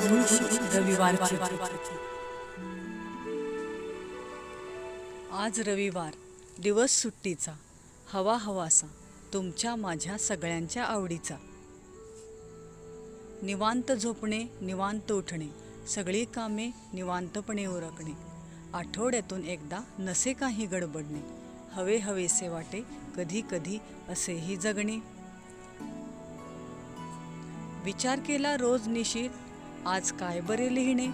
रोजनिशी रविवारची. आज रविवार दिवस सुट्टीचा हवा हवासा तुमच्या माझ्या सगळ्यांच्या आवडीचा. निवांत झोपणे निवांत उठणे सगळी कामे निवांतपणे उरकणे. आठवड्यातून एकदा नसे काही गडबडणे. हवे हवेसे वाटे कधी कधी असेही जगणे. विचार केला रोज निशीत आज काय बरे लिहिणे?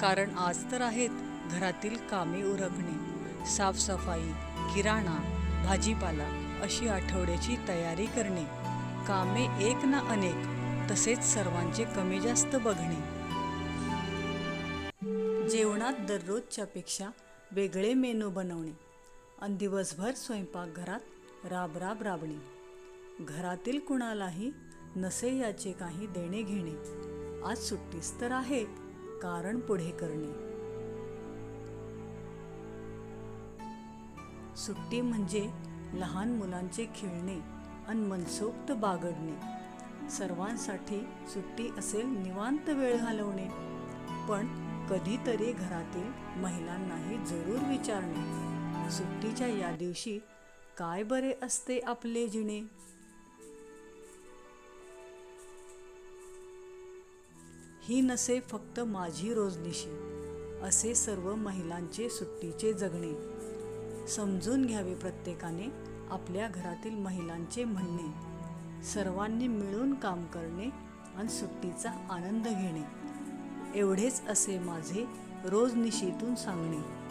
कारण आज तर आहेत घरातील कामे उरकणे. साफसफाई किराणा भाजीपाला अशी आठवड्याची तयारी करणे. कामे एक ना अनेक तसेच सर्वांचे कमी जास्त बघणे. जेवणात दररोजच्या पेक्षा वेगळे मेनू बनवणे. आणि दिवसभर स्वयंपाकघरात राब राब राबणे. घरातील कुणालाही नसे याचे काही देणे घेणे. आज सुट्टीच तर आहे. कारण पुढे करणे. सुट्टी म्हणजे लहान मुलांचे खेळणे आणि मनसोक्त बागडणे. सर्वांसाठी सुट्टी असेल निवांत वेळ घालवणे. पण कधीतरी घरातील महिलांनाही जरूर विचारणे. सुट्टीच्या या दिवशी काय बरे असते आपले जिणे? ही नसे फक्त माझी रोजनिशी असे सर्व महिलांचे सुट्टीचे जगणे. समजून घ्यावे प्रत्येकाने आपल्या घरातील महिलांचे म्हणणे. सर्वांनी मिळून काम करणे आणि सुट्टीचा आनंद घेणे. एवढेच असे माझे रोजनिशीतून सांगणे.